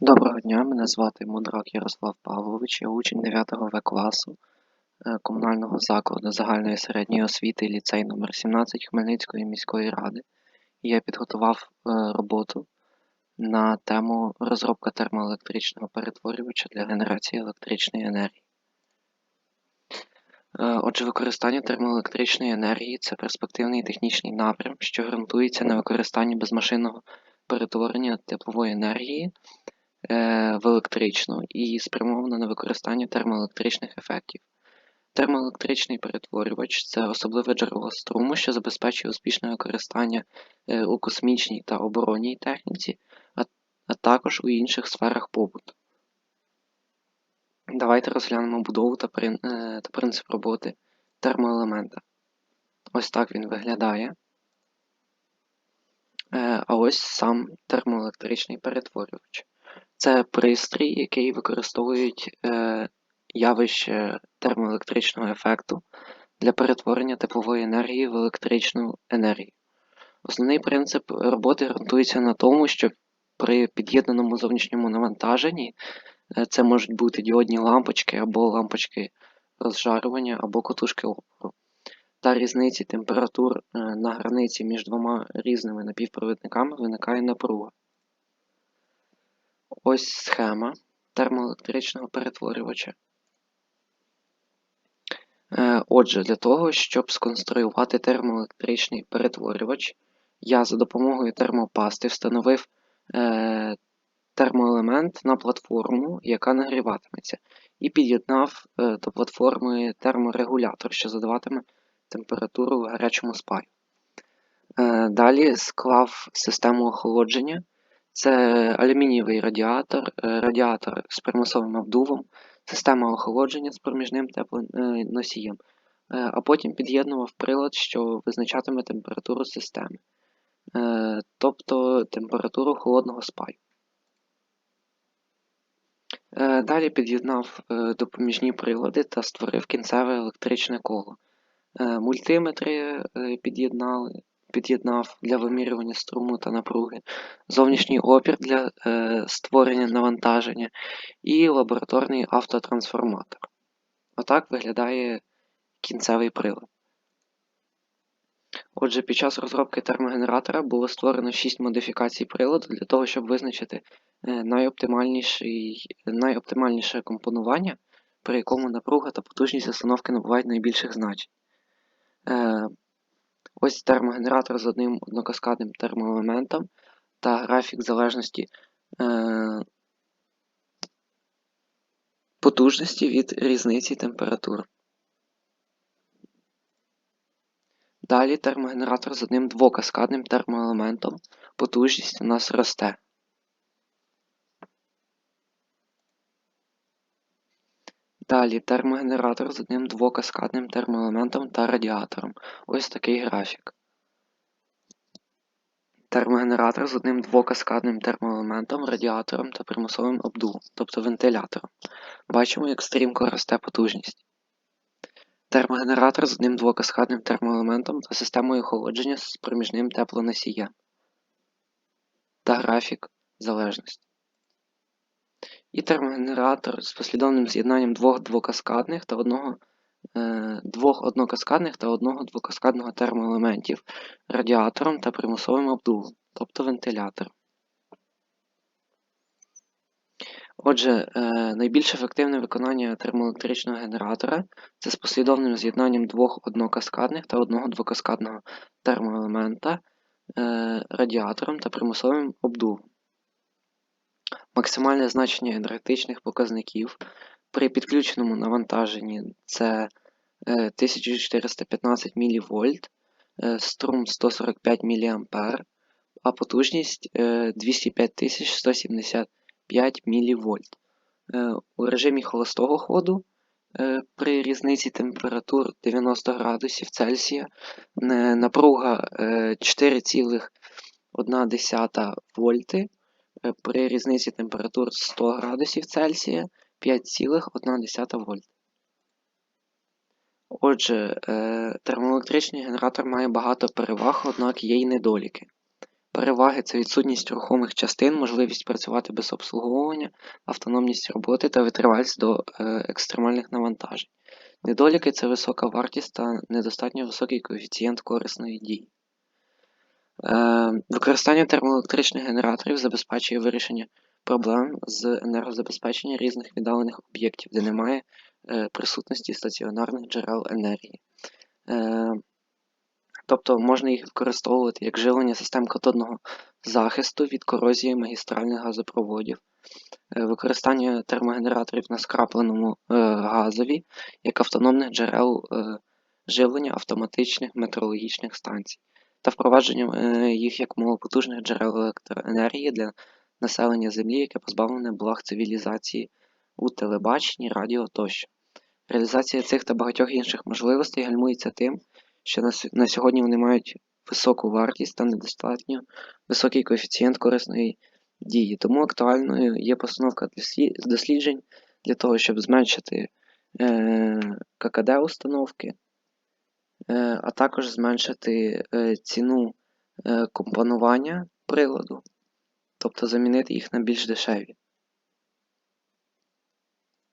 Доброго дня, мене звати Мудрак Ярослав Павлович, я учень 9 В класу е, комунального закладу загальної середньої освіти ліцей номер 17 Хмельницької міської ради. Я підготував е, роботу на тему розробка термоелектричного перетворювача для генерації електричної енергії. Е, Отже, використання термоелектричної енергії це перспективний технічний напрям, що ґрунтується на використанні безмашинного перетворення теплової енергії в електричну і спрямовано на використання термоелектричних ефектів. Термоелектричний перетворювач це особливе джерело струму, що забезпечує успішне використання е, у космічній та оборонній техніці, а, також у інших сферах побуту. Давайте розглянемо будову та, е, принцип роботи термоелемента. Ось так він виглядає. Е, А ось сам термоелектричний перетворювач. Це пристрій, який використовують е, явище термоелектричного ефекту для перетворення теплової енергії в електричну енергію. Основний принцип роботи ґрунтується на тому, що при під'єднаному зовнішньому навантаженні е, це можуть бути діодні лампочки або лампочки розжарювання або котушки опору. Та різниці температур е, на границі між двома різними напівпровідниками виникає напруга. Ось схема термоелектричного перетворювача. Е, Отже, для того, щоб сконструювати термоелектричний перетворювач, я за допомогою термопасти встановив е, термоелемент на платформу, яка нагріватиметься, і під'єднав е, до платформи терморегулятор, що задаватиме температуру в гарячому спаю. Далі склав систему охолодження. Це алюмінієвий радіатор, е, радіатор з примусовим обдувом, система охолодження з проміжним теплоносієм, е, а потім під'єднував прилад, що визначатиме температуру системи, е, тобто температуру холодного спаю. Е, Далі під'єднав е, допоміжні прилади та створив кінцеве електричне коло. Е, Мультиметри е, під'єднали, під'єднав для вимірювання струму та напруги, зовнішній опір для е, створення навантаження і лабораторний автотрансформатор. Отак виглядає кінцевий прилад. Отже, під час розробки термогенератора було створено 6 модифікацій приладу для того, щоб визначити е, найоптимальніше компонування, при якому напруга та потужність установки набувають найбільших значень. Ось термогенератор з одним однокаскадним термоелементом та графік залежності е, потужності від різниці температур. Далі термогенератор з одним двокаскадним термоелементом. Потужність у нас росте. Далі термогенератор з одним двокаскадним термоелементом та радіатором. Ось такий графік. Термогенератор з одним двокаскадним термоелементом, радіатором та примусовим обдувом, тобто вентилятором. Бачимо, як стрімко росте потужність. Термогенератор з одним двокаскадним термоелементом та системою охолодження з проміжним теплоносієм. Та графік залежності. І термогенератор з послідовним з'єднанням двох двокаскадних та одного е, двох однокаскадних та одного двокаскадного термоелементів радіатором та примусовим обдувом, тобто вентилятором. Отже, е, найбільш ефективне виконання термоелектричного генератора це з послідовним з'єднанням двох однокаскадних та одного двокаскадного термоелемента е, радіатором та примусовим обдувом. Максимальне значення енергетичних показників при підключеному навантаженні це е, 1415 мВ, е, струм 145 мА, а потужність е, 205175 мВ. Е, У режимі холостого ходу е, при різниці температур 90 градусів Цельсія е, напруга е, 4,1 вольти е, при різниці температур 100 градусів Цельсія 5,1 вольт. Отже, е, термоелектричний генератор має багато переваг, однак є й недоліки. Переваги це відсутність рухомих частин, можливість працювати без обслуговування, автономність роботи та витривалість до е, екстремальних навантажень. Недоліки це висока вартість та недостатньо високий коефіцієнт корисної дії. Е, Використання термоелектричних генераторів забезпечує вирішення проблем з енергозабезпечення різних віддалених об'єктів, де немає е, присутності стаціонарних джерел енергії. Е, Тобто можна їх використовувати як живлення систем катодного захисту від корозії магістральних газопроводів, використання термогенераторів на скрапленому газові як автономних джерел живлення автоматичних метеорологічних станцій та впровадження е, їх як малопотужних джерел електроенергії для населення Землі, яке позбавлене благ цивілізації у телебаченні, радіо тощо. Реалізація цих та багатьох інших можливостей гальмується тим, що на, сьогодні вони мають високу вартість та недостатньо високий коефіцієнт корисної дії. Тому актуальною є постановка досліджень для того, щоб зменшити е, ККД установки, а також зменшити е, ціну е, компонування приладу, тобто замінити їх на більш дешеві.